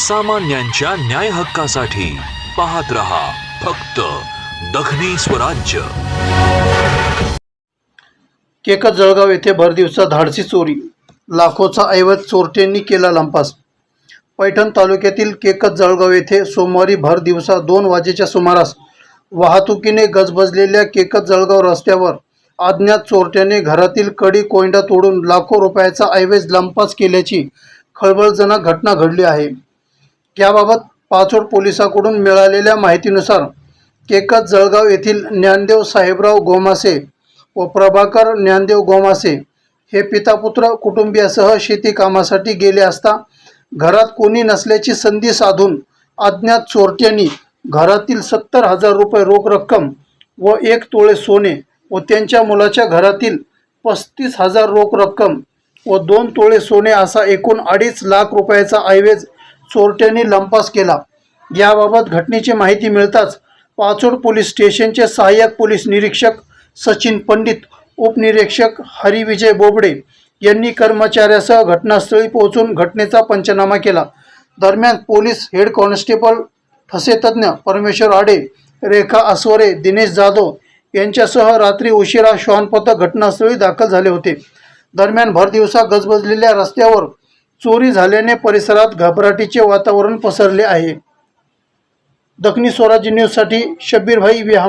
सामान्यांच्या न्याय हक्कासाठी पाहत रहा फक्त दखनी स्वराज्य केकत जळगाव येथे भरदिवसा धाडसी चोरी. लाखोचा ऐवज चोरट्यांनी केला लंपास. पैठण तालुक्यातील केकत जळगाव येथे सोमवारी भरदिवसा दोन वाजेच्या सुमारास वाहतुकीने गजबजलेल्या केकत जळगाव रस्त्यावर अज्ञात चोरट्याने घरातील कडी कोंडा तोडून लाखो रुपयाचा ऐवज लंपास केल्याची खळबळजनक घटना घडली आहे. याबाबत पाचोड पोलिसांकडून मिळालेल्या माहितीनुसार केकत जळगाव येथील ज्ञानदेव साहेबराव गोमासे व प्रभाकर ज्ञानदेव गोमासे हे पितापुत्र कुटुंबियासह शेती कामासाठी गेले असता घरात कोणी नसल्याची संधी साधून अज्ञात चोरट्यांनी घरातील सत्तर हजार रुपये रोख रक्कम व एक तोळे सोने व त्यांच्या मुलाच्या घरातील पस्तीस हजार रोख रक्कम व दोन तोळे सोने असा एकूण अडीच लाख रुपयाचा ऐवज चोरट्यांनी लंपास केला. याबाबत घटनेची माहिती मिळताच पाचोड पोलीस स्टेशनचे सहाय्यक पोलीस निरीक्षक सचिन पंडित उपनिरीक्षक हरिविजय बोबडे यांनी कर्मचाऱ्यासह घटनास्थळी पोहोचून घटनेचा पंचनामा केला. दरम्यान पोलीस हेड कॉन्स्टेबल ठसेतज्ञ परमेश्वर आडे रेखा अस्वरे दिनेश जाधव यांच्यासह रात्री उशिरा श्वानपथक घटनास्थळी दाखल झाले होते. दरम्यान भरदिवसा गजबजलेल्या रस्त्यावर चोरी झाल्याने परिसरात घबराटीचे वातावरण पसरले आहे. दखनी स्वराज्य न्यूजसाठी शब्बीरभाई विहा